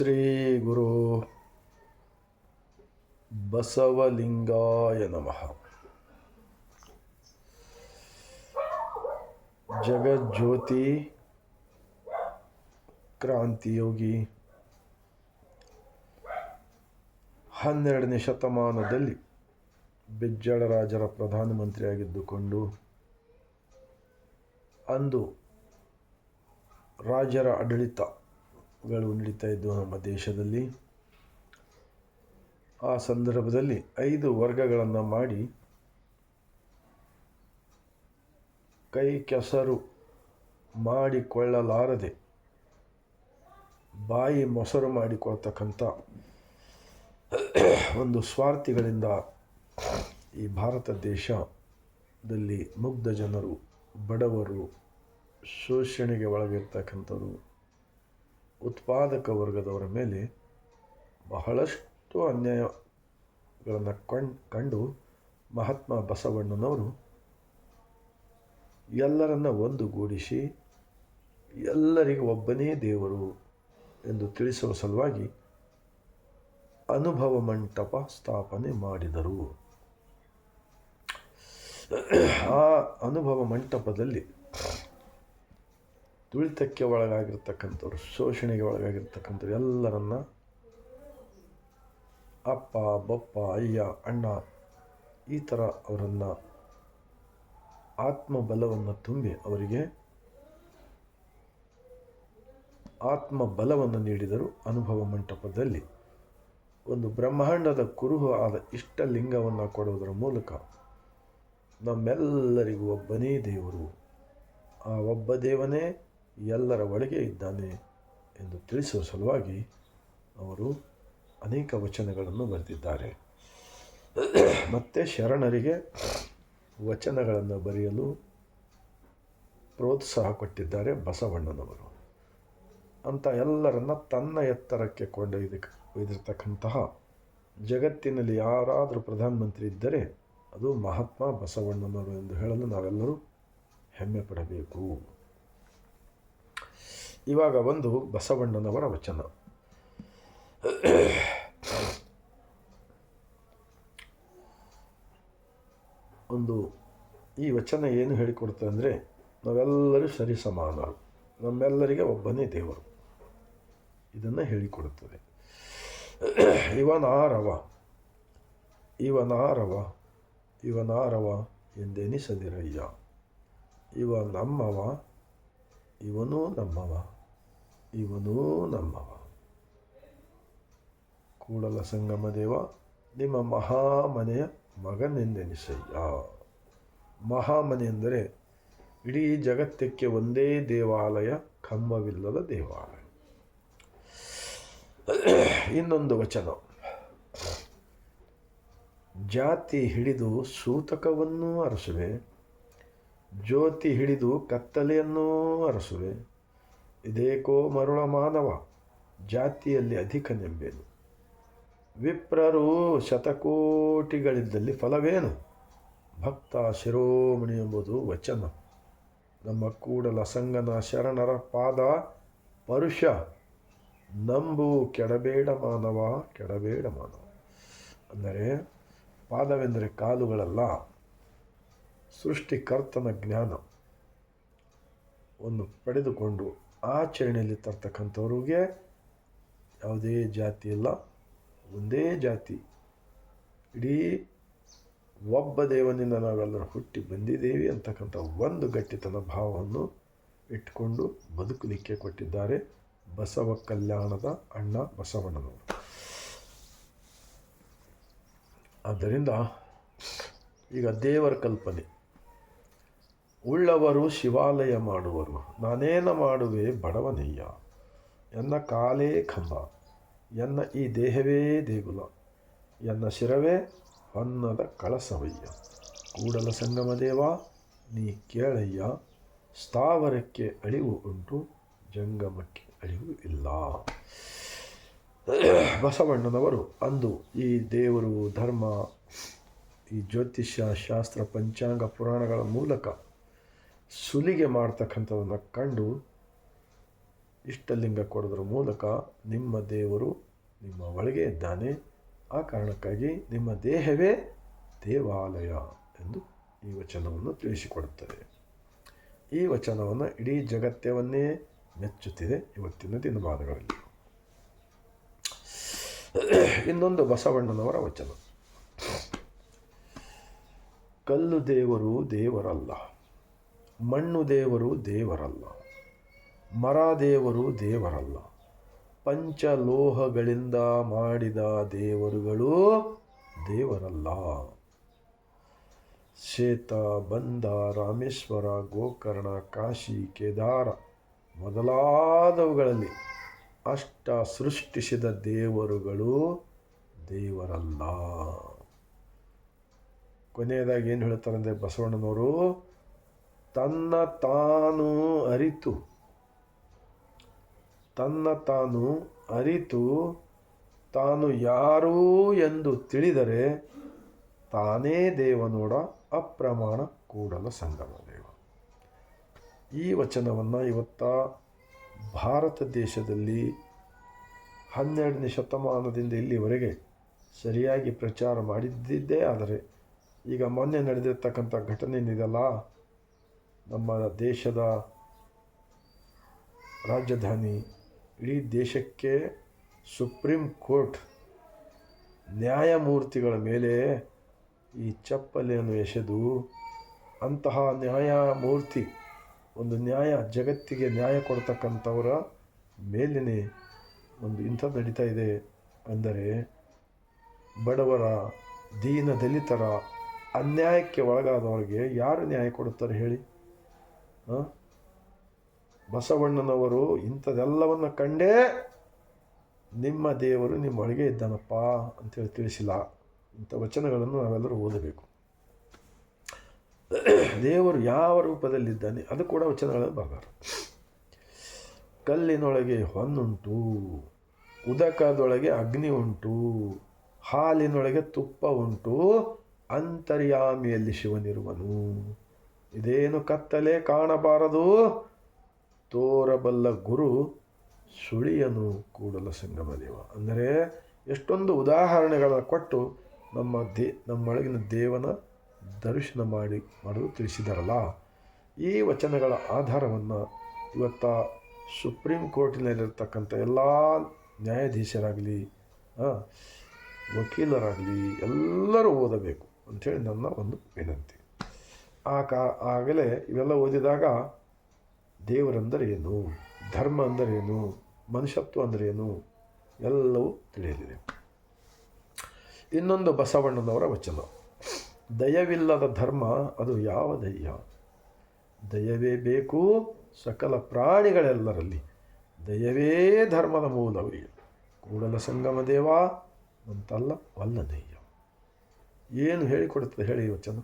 ಶ್ರೀ ಗುರು ಬಸವಲಿಂಗಾಯ ನಮಃ. ಜಗಜ್ಯೋತಿ ಕ್ರಾಂತಿಯೋಗಿ ಹನ್ನೆರಡನೇ ಶತಮಾನದಲ್ಲಿ ಬಿಜ್ಜಳರಾಜರ ಪ್ರಧಾನಮಂತ್ರಿಯಾಗಿದ್ದುಕೊಂಡು ಅಂದು ರಾಜರ ಆಡಳಿತಗಳು ನಡೀತಾ ಇದ್ದವು ನಮ್ಮ ದೇಶದಲ್ಲಿ. ಆ ಸಂದರ್ಭದಲ್ಲಿ ಐದು ವರ್ಗಗಳನ್ನು ಮಾಡಿ ಕೈ ಕೆಸರು ಮಾಡಿಕೊಳ್ಳಲಾರದೆ ಬಾಯಿ ಮೊಸರು ಮಾಡಿಕೊಳ್ತಕ್ಕಂಥ ಒಂದು ಸ್ವಾರ್ಥಿಗಳಿಂದ ಈ ಭಾರತ ದೇಶದಲ್ಲಿ ಮುಗ್ಧ ಜನರು, ಬಡವರು, ಶೋಷಣೆಗೆ ಒಳಗಿರ್ತಕ್ಕಂಥವರು. ಉತ್ಪಾದಕ ವರ್ಗದವರ ಮೇಲೆ ಬಹಳಷ್ಟು ಅನ್ಯಾಯಗಳನ್ನು ಕಣ್ ಕಂಡು ಮಹಾತ್ಮ ಬಸವಣ್ಣನವರು ಎಲ್ಲರನ್ನ ಒಂದುಗೂಡಿಸಿ ಎಲ್ಲರಿಗೂ ಒಬ್ಬನೇ ದೇವರು ಎಂದು ತಿಳಿಸುವ ಸಲುವಾಗಿ ಅನುಭವ ಮಂಟಪ ಸ್ಥಾಪನೆ ಮಾಡಿದರು. ಆ ಅನುಭವ ಮಂಟಪದಲ್ಲಿ ತುಳಿತಕ್ಕೆ ಒಳಗಾಗಿರ್ತಕ್ಕಂಥವ್ರು, ಶೋಷಣೆಗೆ ಒಳಗಾಗಿರ್ತಕ್ಕಂಥವ್ರು ಎಲ್ಲರನ್ನ ಅಪ್ಪ, ಬಪ್ಪ, ಅಯ್ಯ, ಅಣ್ಣ ಈ ಥರ ಅವರನ್ನು ಆತ್ಮಬಲವನ್ನು ತುಂಬಿ ಅವರಿಗೆ ಆತ್ಮಬಲವನ್ನು ನೀಡಿದರು ಅನುಭವ ಮಂಟಪದಲ್ಲಿ. ಒಂದು ಬ್ರಹ್ಮಾಂಡದ ಕುರುಹು ಆದ ಇಷ್ಟಲಿಂಗವನ್ನು ಕೊಡುವುದರ ಮೂಲಕ ನಮ್ಮೆಲ್ಲರಿಗೂ ಒಬ್ಬನೇ ದೇವರು. ಆ ಒಬ್ಬ ದೇವನೇ ಎಲ್ಲರ ಒಳಗೆ ಇದ್ದಾನೆ ಎಂದು ತಿಳಿಸುವ ಸಲುವಾಗಿ ಅವರು ಅನೇಕ ವಚನಗಳನ್ನು ಬರೆದಿದ್ದಾರೆ. ಮತ್ತು ಶರಣರಿಗೆ ವಚನಗಳನ್ನು ಬರೆಯಲು ಪ್ರೋತ್ಸಾಹ ಕೊಟ್ಟಿದ್ದಾರೆ ಬಸವಣ್ಣನವರು. ಅಂತ ಎಲ್ಲರನ್ನ ತನ್ನ ಎತ್ತರಕ್ಕೆ ಕೊಂಡೊಯ್ದು ಒಯ್ದಿರ್ತಕ್ಕಂತಹ ಜಗತ್ತಿನಲ್ಲಿ ಯಾರಾದರೂ ಪ್ರಧಾನಮಂತ್ರಿ ಇದ್ದರೆ ಅದು ಮಹಾತ್ಮ ಬಸವಣ್ಣನವರು ಎಂದು ಹೇಳಲು ನಾವೆಲ್ಲರೂ ಹೆಮ್ಮೆ ಪಡಬೇಕು. ಇವಾಗ ಒಂದು ಬಸವಣ್ಣನವರ ವಚನ. ಒಂದು ಈ ವಚನ ಏನು ಹೇಳಿಕೊಡುತ್ತೆ ಅಂದರೆ, ನಾವೆಲ್ಲರೂ ಸರಿ ಸಮಾನರು ನಮ್ಮೆಲ್ಲರಿಗೆ ಒಬ್ಬನೇ ದೇವರು. ಇದನ್ನು ಹೇಳಿಕೊಡುತ್ತದೆ. ಇವನಾರವ ಇವನಾರವ ಇವನಾರವ ಎಂದೆನಿಸದಿರಯ್ಯ. ಇವ ನಮ್ಮವ ಇವನೂ ನಮ್ಮವ ಇವನೂ ನಮ್ಮವ ಕೂಡಲ ಸಂಗಮ ದೇವ ನಿಮ್ಮ ಮಹಾಮನೆಯ ಮಗನೆಂದೆನಿಸಯ್ಯ ಮಹಾಮನೆ ಎಂದರೆ ಇಡೀ ಜಗತ್ತಕ್ಕೆ ಒಂದೇ ದೇವಾಲಯ ಕಂಬವಿಲ್ಲದ ದೇವಾಲಯ ಇನ್ನೊಂದು ವಚನ ಜಾತಿ ಹಿಡಿದು ಸೂತಕವನ್ನು ಅರಸುವೆ ಜ್ಯೋತಿ ಹಿಡಿದು ಕತ್ತಲೆಯನ್ನೂ ಅರಸುವೆ. ಇದೇಕೋ ಮರುಳ ಮಾನವ, ಜಾತಿಯಲ್ಲಿ ಅಧಿಕ ನೆಂಬೇನು ವಿಪ್ರರು ಶತಕೋಟಿಗಳಿದ್ದಲ್ಲಿ ಫಲವೇನು? ಭಕ್ತ ಶಿರೋಮಣಿ ಎಂಬುದು ವಚನ. ನಮ್ಮ ಕೂಡಲ ಸಂಗನ ಶರಣರ ಪಾದ ಪರುಷ. ನಂಬು ಕೆಡಬೇಡ ಮಾನವ ಕೆಡಬೇಡ ಮಾನವ. ಅಂದರೆ ಪಾದವೆಂದರೆ ಕಾಲುಗಳಲ್ಲ. ಸೃಷ್ಟಿಕರ್ತನ ಜ್ಞಾನವನ್ನು ಪಡೆದುಕೊಂಡು ಆಚರಣೆಯಲ್ಲಿ ತರ್ತಕ್ಕಂಥವ್ರಿಗೆ ಯಾವುದೇ ಜಾತಿ ಇಲ್ಲ, ಒಂದೇ ಜಾತಿ. ಇಡೀ ಒಬ್ಬ ದೇವನಿಂದ ನಾವೆಲ್ಲರೂ ಹುಟ್ಟಿ ಬಂದಿದ್ದೇವೆ ಅಂತಕ್ಕಂಥ ಒಂದು ಗಟ್ಟಿತನ ಭಾವವನ್ನು ಇಟ್ಕೊಂಡು ಬದುಕಲಿಕ್ಕೆ ಕೊಟ್ಟಿದ್ದಾರೆ ಬಸವ ಕಲ್ಯಾಣದ ಅಣ್ಣ ಬಸವಣ್ಣನವರು. ಆದ್ದರಿಂದ ಈಗ ದೇವರ ಕಲ್ಪನೆ. ಉಳ್ಳವರು ಶಿವಾಲಯ ಮಾಡುವರು. ನಾನೇನ ಮಾಡುವೆ ಬಡವನಯ್ಯ? ಎನ್ನ ಕಾಲೇ ಕಂಬ ಎನ್ನ ಈ ದೇಹವೇ ದೇಗುಲ, ಎನ್ನ ಶಿರವೇ ಅನ್ನದ ಕಳಸವಯ್ಯ. ಕೂಡಲ ಸಂಗಮ ದೇವ, ನೀ ಕೇಳಯ್ಯ, ಸ್ಥಾವರಕ್ಕೆ ಅಳಿವು ಉಂಟು, ಜಂಗಮಕ್ಕೆ ಅಳಿವು ಇಲ್ಲ. ಬಸವಣ್ಣನವರು, ಅಂದು ಈ ದೇವರು ಧರ್ಮ, ಈ ಜ್ಯೋತಿಷ್ಯ ಶಾಸ್ತ್ರ ಪಂಚಾಂಗ ಪುರಾಣಗಳ ಮೂಲಕ ಸುಲಿಗೆ ಮಾಡ್ತಕ್ಕಂಥದನ್ನು ಕಂಡು ಇಷ್ಟಲಿಂಗ ಕೊಡೋದ್ರ ಮೂಲಕ ನಿಮ್ಮ ದೇವರು ನಿಮ್ಮ ಒಳಗೆ ಇದ್ದಾನೆ. ಆ ಕಾರಣಕ್ಕಾಗಿ ನಿಮ್ಮ ದೇಹವೇ ದೇವಾಲಯ ಎಂದು ಈ ವಚನವನ್ನು ತಿಳಿಸಿಕೊಡುತ್ತದೆ. ಈ ವಚನವನ್ನು ಇಡೀ ಜಗತ್ತವನ್ನೇ ಮೆಚ್ಚುತ್ತಿದೆ ಇವತ್ತಿನ ದಿನಮಾನಗಳಲ್ಲಿ. ಇನ್ನೊಂದು ಬಸವಣ್ಣನವರ ವಚನ. ಕಲ್ಲು ದೇವರು ದೇವರಲ್ಲ. ಮಣ್ಣು ದೇವರು ದೇವರಲ್ಲ, ಮರ ದೇವರು ದೇವರಲ್ಲ, ಪಂಚಲೋಹಗಳಿಂದ ಮಾಡಿದ ದೇವರುಗಳು ದೇವರಲ್ಲ. ಶ್ವೇತ, ಬಂದ, ರಾಮೇಶ್ವರ, ಗೋಕರ್ಣ, ಕಾಶಿ, ಕೇದಾರ ಮೊದಲಾದವುಗಳಲ್ಲಿ ಅಷ್ಟ ಸೃಷ್ಟಿಸಿದ ದೇವರುಗಳು ದೇವರಲ್ಲ. ಕೊನೆಯದಾಗಿ ಏನು ಹೇಳ್ತಾರೆ ಅಂದರೆ ಬಸವಣ್ಣನವರು ತನ್ನ ತಾನು ಅರಿತು. ತನ್ನ ತಾನು ಅರಿತು, ತಾನು ಯಾರು ಎಂದು ತಿಳಿದರೆ ತಾನೇ ದೇವನೋಡ ಅಪ್ರಮಾಣ ಕೂಡಲ ಸಂಗಮ ದೇವ. ಈ ವಚನವನ್ನು ಇವತ್ತ ಭಾರತ ದೇಶದಲ್ಲಿ ಹನ್ನೆರಡನೇ ಶತಮಾನದಿಂದ ಇಲ್ಲಿವರೆಗೆ ಸರಿಯಾಗಿ ಪ್ರಚಾರ ಮಾಡಿದ್ದಿದ್ದೇ ಆದರೆ ಈಗ ಮೊನ್ನೆ ನಡೆದಿರ್ತಕ್ಕಂಥ ಘಟನೆ ಏನಿದೆಯಲ್ಲ ನಮ್ಮ ದೇಶದ ರಾಜಧಾನಿ, ಇಡೀ ದೇಶಕ್ಕೆ ಸುಪ್ರೀಂ ಕೋರ್ಟ್ ನ್ಯಾಯಮೂರ್ತಿಗಳ ಮೇಲೆ ಈ ಚಪ್ಪಲಿಯನ್ನು ಎಸೆದು, ಅಂತಹ ನ್ಯಾಯಮೂರ್ತಿ, ಒಂದು ನ್ಯಾಯ, ಜಗತ್ತಿಗೆ ನ್ಯಾಯ ಕೊಡ್ತಕ್ಕಂಥವರ ಮೇಲಿನ ಒಂದು ಇಂಥದ್ದು ನಡೀತಾ ಇದೆ ಅಂದರೆ ಬಡವರ ದೀನ ದಲಿತರ ಅನ್ಯಾಯಕ್ಕೆ ಒಳಗಾದವರಿಗೆ ಯಾರು ನ್ಯಾಯ ಕೊಡುತ್ತಾರೆ ಹೇಳಿ? ಬಸವಣ್ಣನವರು ಇಂಥದೆಲ್ಲವನ್ನು ಕಂಡೇ ನಿಮ್ಮ ದೇವರು ನಿಮ್ಮೊಳಗೆ ಇದ್ದಾನಪ್ಪ ಅಂತೇಳಿ ತಿಳಿಸಿಲ್ಲ. ಇಂಥ ವಚನಗಳನ್ನು ನಾವೆಲ್ಲರೂ ಓದಬೇಕು. ದೇವರು ಯಾವ ರೂಪದಲ್ಲಿದ್ದಾನೆ ಅದು ಕೂಡ ವಚನಗಳನ್ನು ಬರಬಾರ್ದು ಕಲ್ಲಿನೊಳಗೆ ಹೊನ್ನುಂಟು, ಉದಕದೊಳಗೆ ಅಗ್ನಿ ಉಂಟು, ಹಾಲಿನೊಳಗೆ ತುಪ್ಪ ಉಂಟು, ಅಂತರ್ಯಾಮಿಯಲ್ಲಿ ಶಿವನಿರುವನು. ಇದೇನು ಕತ್ತಲೆ ಕಾಣಬಾರದು? ತೋರಬಲ್ಲ ಗುರು ಸುಳಿಯನು ಕೂಡಲ ಸಂಗಮದೇವ. ಅಂದರೆ ಎಷ್ಟೊಂದು ಉದಾಹರಣೆಗಳನ್ನು ಕೊಟ್ಟು ನಮ್ಮ ದೇ, ನಮ್ಮೊಳಗಿನ ದೇವನ ದರ್ಶನ ಮಾಡಿ ಮಾಡಲು ತಿಳಿಸಿದರಲ್ಲ. ಈ ವಚನಗಳ ಆಧಾರವನ್ನು ಇವತ್ತ ಸುಪ್ರೀಂ ಕೋರ್ಟಿನಲ್ಲಿರ್ತಕ್ಕಂಥ ಎಲ್ಲ ನ್ಯಾಯಾಧೀಶರಾಗಲಿ ವಕೀಲರಾಗಲಿ ಎಲ್ಲರೂ ಓದಬೇಕು ಅಂಥೇಳಿ ನನ್ನ ಒಂದು ವಿನಂತಿ. ಆ ಕಾ ಆಗಲೇ ಇವೆಲ್ಲ ಓದಿದಾಗ ದೇವರಂದರೇನು ಧರ್ಮ ಅಂದರೇನು ಮನುಷ್ಯತ್ವ ಅಂದರೇನು ಎಲ್ಲವೂ ತಿಳಿಯಲಿದೆ. ಇನ್ನೊಂದು ಬಸವಣ್ಣನವರ ವಚನ. ದಯವಿಲ್ಲದ ಧರ್ಮ, ಅದು ಯಾವ ದಯ್ಯ? ದಯವೇ ಬೇಕು ಸಕಲ ಪ್ರಾಣಿಗಳೆಲ್ಲರಲ್ಲಿ. ದಯವೇ ಧರ್ಮದ ಮೂಲವೇ ಕೂಡಲ ಸಂಗಮ ದೇವ ಅಂತಲ್ಲ ವಲ್ಲದಯ್ಯ ಏನು ಹೇಳಿಕೊಡುತ್ತದೆ ಹೇಳಿ ವಚನ?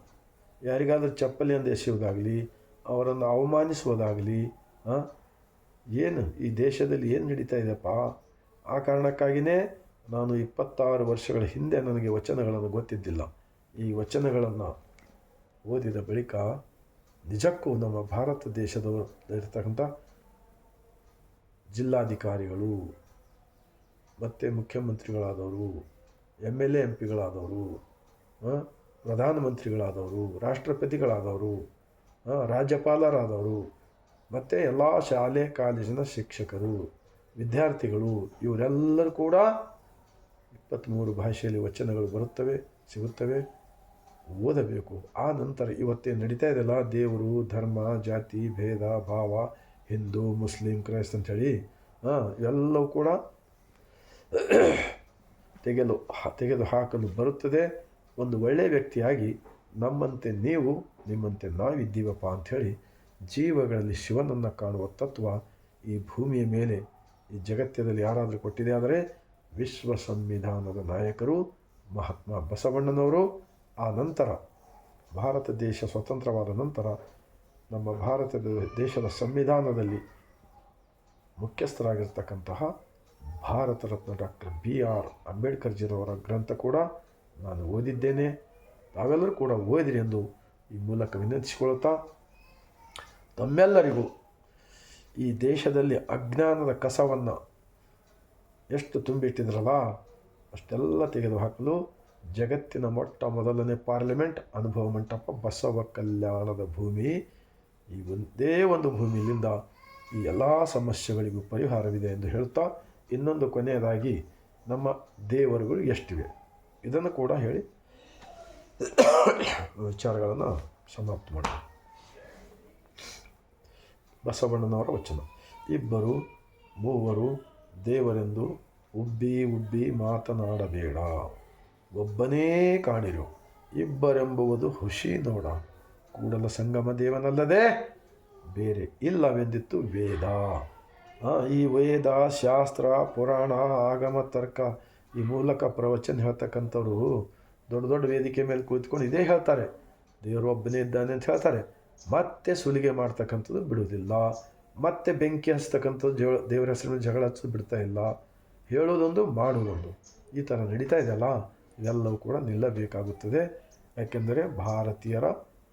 ಯಾರಿಗಾದರೂ ಚಪ್ಪಲಿಯಿಂದ ಎಸೆಯೋದಾಗಲಿ ಅವರನ್ನು ಅವಮಾನಿಸುವುದಾಗಲಿ ಏನು ಈ ದೇಶದಲ್ಲಿ ಏನು ನಡೀತಾ ಇದೆಯಪ್ಪ? ಆ ಕಾರಣಕ್ಕಾಗಿಯೇ ನಾನು ಇಪ್ಪತ್ತಾರು ವರ್ಷಗಳ ಹಿಂದೆ ನನಗೆ ವಚನಗಳನ್ನು ಗೊತ್ತಿದ್ದಿಲ್ಲ. ಈ ವಚನಗಳನ್ನು ಓದಿದ ಬಳಿಕ ನಿಜಕ್ಕೂ ನಮ್ಮ ಭಾರತ ದೇಶದಲ್ಲಿರ್ತಕ್ಕಂಥ ಜಿಲ್ಲಾಧಿಕಾರಿಗಳು, ಮತ್ತು ಮುಖ್ಯಮಂತ್ರಿಗಳಾದವರು, ಎಂ ಎಲ್ ಎ ಎಂ ಪಿಗಳಾದವರು ಪ್ರಧಾನಮಂತ್ರಿಗಳಾದವರು, ರಾಷ್ಟ್ರಪತಿಗಳಾದವರು ರಾಜ್ಯಪಾಲರಾದವರು, ಮತ್ತು ಎಲ್ಲ ಶಾಲೆ, ಕಾಲೇಜಿನ ಶಿಕ್ಷಕರು, ವಿದ್ಯಾರ್ಥಿಗಳು, ಇವರೆಲ್ಲರೂ ಕೂಡ ಇಪ್ಪತ್ತ್ಮೂರು ಭಾಷೆಯಲ್ಲಿ ವಚನಗಳು ಬರುತ್ತವೆ, ಸಿಗುತ್ತವೆ, ಓದಬೇಕು. ಆ ನಂತರ ಇವತ್ತೇ ನಡೀತಾ ಇದೆಯಲ್ಲ, ದೇವರು, ಧರ್ಮ, ಜಾತಿ, ಭೇದ, ಭಾವ, ಹಿಂದೂ, ಮುಸ್ಲಿಂ, ಕ್ರೈಸ್ತ ಅಂಥೇಳಿ ಹಾಂ ಇವೆಲ್ಲವೂ ಕೂಡ ತೆಗೆದು ತೆಗೆದು ಹಾಕಲು ಬರುತ್ತದೆ. ಒಂದು ಒಳ್ಳೆಯ ವ್ಯಕ್ತಿಯಾಗಿ ನಮ್ಮಂತೆ ನೀವು, ನಿಮ್ಮಂತೆ ನಾವಿದ್ದೀವಪ್ಪ ಅಂಥೇಳಿ ಜೀವಗಳಲ್ಲಿ ಶಿವನನ್ನು ಕಾಣುವ ತತ್ವ ಈ ಭೂಮಿಯ ಮೇಲೆ, ಈ ಜಗತ್ತಿನಲ್ಲಿ ಯಾರಾದರೂ ಕೊಟ್ಟಿದೆ ಆದರೆ ವಿಶ್ವ ಸಂವಿಧಾನದ ನಾಯಕರು ಮಹಾತ್ಮ ಬಸವಣ್ಣನವರು. ಆ ನಂತರ ಭಾರತ ದೇಶ ಸ್ವತಂತ್ರವಾದ ನಂತರ ನಮ್ಮ ಭಾರತದ ದೇಶದ ಸಂವಿಧಾನದಲ್ಲಿ ಮುಖ್ಯಸ್ಥರಾಗಿರ್ತಕ್ಕಂತಹ Bharat Ratna doctor B R ಅಂಬೇಡ್ಕರ್ಜಿರವರ ಗ್ರಂಥ ಕೂಡ ನಾನು ಓದಿದ್ದೇನೆ. ತಾವೆಲ್ಲರೂ ಕೂಡ ಓದಿರಿ ಎಂದು ಈ ಮೂಲಕ ವಿನಂತಿಸಿಕೊಳ್ಳುತ್ತಾ ತಮ್ಮೆಲ್ಲರಿಗೂ ಈ ದೇಶದಲ್ಲಿ ಅಜ್ಞಾನದ ಕಸವನ್ನು ಎಷ್ಟು ತುಂಬಿಟ್ಟಿದ್ರಲ್ಲ, ಅಷ್ಟೆಲ್ಲ ತೆಗೆದುಹಾಕಲು ಜಗತ್ತಿನ ಮೊಟ್ಟ ಮೊದಲನೇ ಪಾರ್ಲಿಮೆಂಟ್, ಅನುಭವ ಮಂಟಪ, ಬಸವ ಕಲ್ಯಾಣದ ಭೂಮಿ, ಈ ಒಂದೇ ಒಂದು ಭೂಮಿಯಿಂದ ಈ ಎಲ್ಲ ಸಮಸ್ಯೆಗಳಿಗೂ ಪರಿಹಾರವಿದೆ ಎಂದು ಹೇಳುತ್ತಾ ಇನ್ನೊಂದು ಕೊನೆಯದಾಗಿ ನಮ್ಮ ದೇವರುಗಳು ಎಷ್ಟಿವೆ? ಇದನ್ನು ಕೂಡ ಹೇಳಿ ವಿಚಾರಗಳನ್ನು ಸಮಾಪ್ತ ಮಾಡಿ ಬಸವಣ್ಣನವರ ವಚನ. ಇಬ್ಬರು, ಮೂವರು, ದೇವರೆಂದು ಉಬ್ಬಿ ಉಬ್ಬಿ ಮಾತನಾಡಬೇಡ. ಒಬ್ಬನೇ ಕಾಣಿರು. ಇಬ್ಬರೆಂಬುವುದು ಹುಷಿ ನೋಡ. ಕೂಡಲ ಸಂಗಮ ದೇವನಲ್ಲದೆ ಬೇರೆ ಇಲ್ಲವೆಂದಿತ್ತು ವೇದ. ಈ ವೇದ, ಶಾಸ್ತ್ರ, ಪುರಾಣ, ಆಗಮ, ತರ್ಕ ಈ ಮೂಲಕ ಪ್ರವಚನ ಹೇಳ್ತಕ್ಕಂಥವ್ರು ದೊಡ್ಡ ದೊಡ್ಡ ವೇದಿಕೆ ಮೇಲೆ ಕೂತ್ಕೊಂಡು ಇದೇ ಹೇಳ್ತಾರೆ. ದೇವರು ಒಬ್ಬನೇ ಇದ್ದಾನೆ ಅಂತ ಹೇಳ್ತಾರೆ. ಮತ್ತೆ ಸುಲಿಗೆ ಮಾಡ್ತಕ್ಕಂಥದ್ದು ಬಿಡುವುದಿಲ್ಲ. ಮತ್ತೆ ಬೆಂಕಿ ಹಚ್ತಕ್ಕಂಥದ್ದು ಜಗಳ ದೇವರ ಹೆಸರಿನ ಜಗಳ ಹಚ್ಚೋದು ಬಿಡ್ತಾ ಇಲ್ಲ. ಹೇಳೋದೊಂದು ಮಾಡೋದೊಂದು ಈ ಥರ ನಡೀತಾ ಇದೆಯಲ್ಲ ಇದೆಲ್ಲವೂ ಕೂಡ ನಿಲ್ಲಬೇಕಾಗುತ್ತದೆ. ಯಾಕೆಂದರೆ ಭಾರತೀಯರ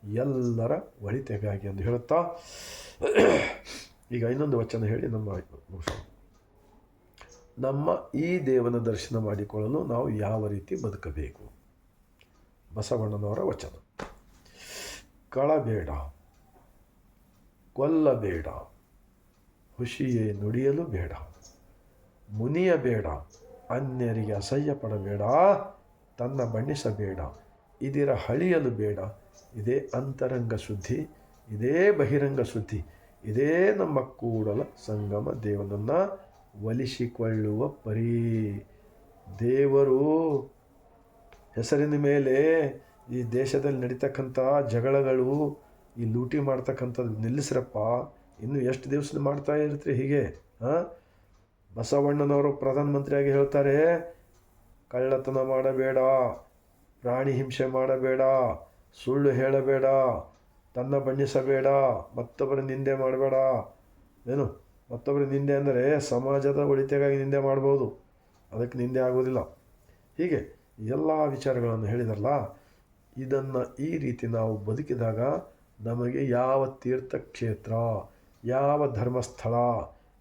ಎಲ್ಲರ ಒಳಿತೆಗಾಗಿ ಎಂದು ಹೇಳುತ್ತಾ, ಈಗ ಇನ್ನೊಂದು ವಚನ ಹೇಳಿ ನಮ್ಮ ಮುಗಿಸೋಣ ನಮ್ಮ ಈ ದೇವನ ದರ್ಶನ ಮಾಡಿಕೊಳ್ಳಲು ನಾವು ಯಾವ ರೀತಿ ಬದುಕಬೇಕು? ಬಸವಣ್ಣನವರ ವಚನ. ಕಳಬೇಡ, ಕೊಲ್ಲಬೇಡ ಖುಷಿಯೇ ನುಡಿಯಲು ಬೇಡ, ಮುನಿಯಬೇಡ, ಅನ್ಯರಿಗೆ ಅಸಹ್ಯ ಪಡಬೇಡ ತನ್ನ ಬಣ್ಣಿಸಬೇಡ, ಇದಿರ ಹಳಿಯಲು ಬೇಡ, ಇದೇ ಅಂತರಂಗ ಶುದ್ಧಿ, ಇದೇ ಬಹಿರಂಗ ಶುದ್ಧಿ, ಇದೇ ನಮ್ಮ ಕೂಡಲ ಸಂಗಮ ದೇವನನ್ನು ಒಲಿಸಿಕೊಳ್ಳುವ ಪರಿ. ದೇವರು ಹೆಸರಿನ ಮೇಲೆ ಈ ದೇಶದಲ್ಲಿ ನಡೀತಕ್ಕಂಥ ಜಗಳಗಳು, ಈ ಲೂಟಿ ಮಾಡ್ತಕ್ಕಂಥದ್ದು ನಿಲ್ಲಿಸ್ರಪ್ಪ. ಇನ್ನು ಎಷ್ಟು ದಿವಸದ ಮಾಡ್ತಾ ಇರ್ತೀರಿ ಹೀಗೆ? ಹಾಂ ಬಸವಣ್ಣನವರು ಪ್ರಧಾನಮಂತ್ರಿಯಾಗಿ ಹೇಳ್ತಾರೆ, ಕಳ್ಳತನ ಮಾಡಬೇಡ ಪ್ರಾಣಿ ಹಿಂಸೆ ಮಾಡಬೇಡ, ಸುಳ್ಳು ಹೇಳಬೇಡ, ತನ್ನ ಬಣ್ಣಿಸಬೇಡ, ಮತ್ತೊಬ್ಬರ ನಿಂದೆ ಮಾಡಬೇಡ. ಏನು? ಮತ್ತೊಬ್ಬರ ನಿಂದೆ ಅಂದರೆ ಸಮಾಜದ ಒಳಿತೆಗಾಗಿ ನಿಂದೆ ಮಾಡ್ಬೋದು. ಅದಕ್ಕೆ ನಿಂದೆ ಆಗೋದಿಲ್ಲ ಹೀಗೆ ಎಲ್ಲ ವಿಚಾರಗಳನ್ನು ಹೇಳಿದರಲ್ಲ, ಇದನ್ನು ಈ ರೀತಿ ನಾವು ಬದುಕಿದಾಗ ನಮಗೆ ಯಾವ ತೀರ್ಥಕ್ಷೇತ್ರ, ಯಾವ ಧರ್ಮಸ್ಥಳ,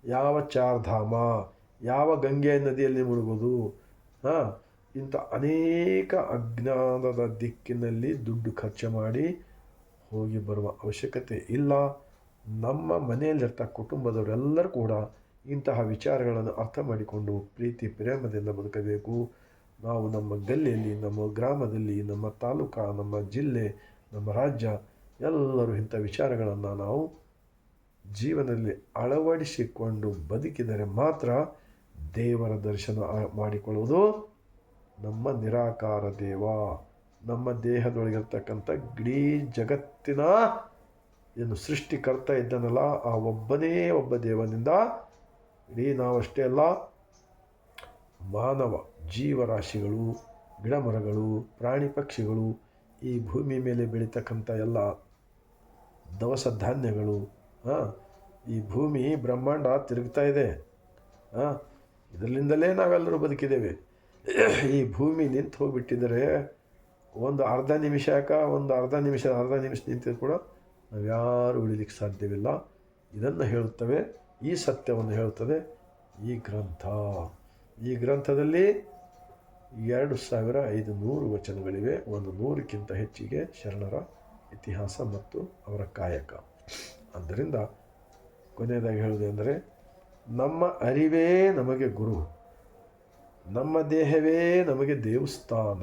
ಯಾವ ಚಾರ್ಧಾಮ, ಯಾವ ಗಂಗೆ ನದಿಯಲ್ಲಿ ಮುಳುಗೋದು ಹಾಂ, ಇಂಥ ಅನೇಕ ಅಜ್ಞಾನದ ದಿಕ್ಕಿನಲ್ಲಿ ದುಡ್ಡು ಖರ್ಚು ಮಾಡಿ ಹೋಗಿ ಬರುವ ಅವಶ್ಯಕತೆ ಇಲ್ಲ. ನಮ್ಮ ಮನೆಯಲ್ಲಿರ್ತಕ್ಕ ಕುಟುಂಬದವರೆಲ್ಲರೂ ಕೂಡ ಇಂತಹ ವಿಚಾರಗಳನ್ನು ಅರ್ಥ ಮಾಡಿಕೊಂಡು ಪ್ರೀತಿ, ಪ್ರೇಮದಿಂದ ಬದುಕಬೇಕು. ನಾವು ನಮ್ಮ ಗಲ್ಲಿಯಲ್ಲಿ, ನಮ್ಮ ಗ್ರಾಮದಲ್ಲಿ, ನಮ್ಮ ತಾಲೂಕು, ನಮ್ಮ ಜಿಲ್ಲೆ, ನಮ್ಮ ರಾಜ್ಯ, ಎಲ್ಲರೂ ಇಂಥ ವಿಚಾರಗಳನ್ನು ನಾವು ಜೀವನದಲ್ಲಿ ಅಳವಡಿಸಿಕೊಂಡು ಬದುಕಿದರೆ ಮಾತ್ರ ದೇವರ ದರ್ಶನ ಮಾಡಿಕೊಳ್ಳುವುದು ನಮ್ಮ ನಿರಾಕಾರ ದೇವ. ನಮ್ಮ ದೇಹದೊಳಗಿರ್ತಕ್ಕಂಥ ಇಡೀ ಜಗತ್ತಿನ ಏನು ಸೃಷ್ಟಿಕರ್ತ ಇದ್ದಾನಲ್ಲ, ಆ ಒಬ್ಬನೇ ಒಬ್ಬ ದೇವನಿಂದ, ಇಡೀ ನಾವಷ್ಟೇ ಅಲ್ಲ, ಮಾನವ ಜೀವರಾಶಿಗಳು, ಗಿಡಮರಗಳು, ಪ್ರಾಣಿ ಪಕ್ಷಿಗಳು, ಈ ಭೂಮಿ ಮೇಲೆ ಬೆಳೀತಕ್ಕಂಥ ಎಲ್ಲ ದವಸ ಧಾನ್ಯಗಳು ಹಾಂ ಈ ಭೂಮಿ ಬ್ರಹ್ಮಾಂಡ ತಿರುಗ್ತಾ ಇದೆ. ಹಾಂ ಇದರಿಂದಲೇ ನಾವೆಲ್ಲರೂ ಬದುಕಿದ್ದೇವೆ. ಈ ಭೂಮಿ ನಿಂತು ಹೋಗಿಬಿಟ್ಟಿದರೆ ಒಂದು ಅರ್ಧ ನಿಮಿಷಕ ಒಂದು ಅರ್ಧ ನಿಮಿಷ ಅರ್ಧ ನಿಮಿಷ ನಿಂತಿದ್ದು ಕೂಡ ನಾವು ಯಾರು ಉಳಿಲಿಕ್ಕೆ ಸಾಧ್ಯವಿಲ್ಲ. ಇದನ್ನು ಹೇಳುತ್ತವೆ, ಈ ಸತ್ಯವನ್ನು ಹೇಳುತ್ತದೆ ಈ ಗ್ರಂಥ. ಈ ಗ್ರಂಥದಲ್ಲಿ ಎರಡು ಸಾವಿರ ಐದು ನೂರು ವಚನಗಳಿವೆ. ಒಂದು ನೂರಕ್ಕಿಂತ ಹೆಚ್ಚಿಗೆ ಶರಣರ ಇತಿಹಾಸ ಮತ್ತು ಅವರ ಕಾಯಕ. ಆದ್ದರಿಂದ ಕೊನೆಯದಾಗಿ ಹೇಳುವುದೆಂದರೆ ನಮ್ಮ ಅರಿವೇ ನಮಗೆ ಗುರು. ನಮ್ಮ ದೇಹವೇ ನಮಗೆ ದೇವಸ್ಥಾನ.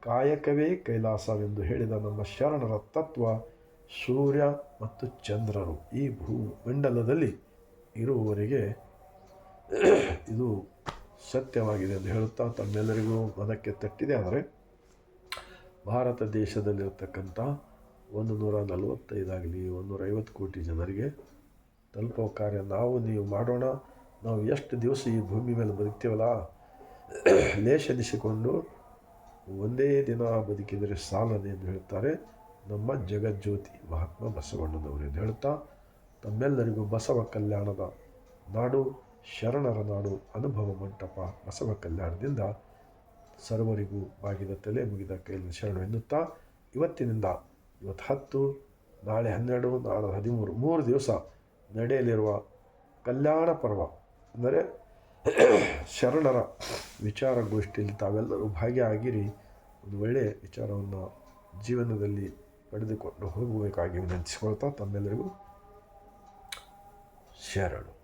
ಕಾಯಕವೇ ಕೈಲಾಸವೆಂದು ಹೇಳಿದ ನಮ್ಮ ಶರಣರ ತತ್ವ ಸೂರ್ಯ ಮತ್ತು ಚಂದ್ರರು ಈ ಭೂಮಂಡಲದಲ್ಲಿ ಇರುವವರಿಗೆ ಇದು ಸತ್ಯವಾಗಿದೆ ಎಂದು ಹೇಳುತ್ತಾ ತಮ್ಮೆಲ್ಲರಿಗೂ ಮನಕ್ಕೆ ತಟ್ಟಿದೆ ಆದರೆ ಭಾರತ ದೇಶದಲ್ಲಿರತಕ್ಕಂಥ ಒಂದು ನೂರ ನಲವತ್ತೈದಾಗಲಿ ಒಂದು ಕೋಟಿ ಜನರಿಗೆ ತಲುಪೋ ಕಾರ್ಯ ನಾವು ನೀವು ಮಾಡೋಣ. ನಾವು ಎಷ್ಟು ದಿವಸ ಈ ಭೂಮಿ ಮೇಲೆ ಬದುಕ್ತೀವಲ್ಲ? ಲೇಷನಿಸಿಕೊಂಡು ಒಂದೇ ದಿನ ಬದುಕಿದರೆ ಸಾಲದೆ ಎಂದು ಹೇಳ್ತಾರೆ ನಮ್ಮ ಜಗಜ್ಯೋತಿ ಮಹಾತ್ಮ ಬಸವಣ್ಣನವರು ಎಂದು ಹೇಳುತ್ತಾ ತಮ್ಮೆಲ್ಲರಿಗೂ ಬಸವ ಕಲ್ಯಾಣದ ನಾಡು, ಶರಣರ ನಾಡು, ಅನುಭವ ಮಂಟಪ ಬಸವ ಕಲ್ಯಾಣದಿಂದ ಸರ್ವರಿಗೂ ಬಾಗಿದ ತಲೆ ಮುಗಿದ ಕೈಯಲ್ಲಿ ಶರಣ ಎನ್ನುತ್ತಾ, ಇವತ್ತಿನಿಂದ ಇವತ್ತು ಹತ್ತು ನಾಳೆ ಹನ್ನೆರಡು, ನಾಳೆ ಹದಿಮೂರು, ಮೂರು ದಿವಸ ನಡೆಯಲಿರುವ ಕಲ್ಯಾಣ ಪರ್ವ ಅಂದರೆ ಶರಣರ ವಿಚಾರಗೋಷ್ಠಿಯಲ್ಲಿ ತಾವೆಲ್ಲರೂ ಭಾಗಿಯಾಗಿರಿ. ಒಂದು ಒಳ್ಳೆಯ ವಿಚಾರವನ್ನು ಜೀವನದಲ್ಲಿ ಪಡೆದುಕೊಂಡು ಹೋಗಬೇಕಾಗಿ ವಿನಂತಿಸಿಕೊಳ್ತಾ ತಮ್ಮೆಲ್ಲರಿಗೂ ಶರಣು.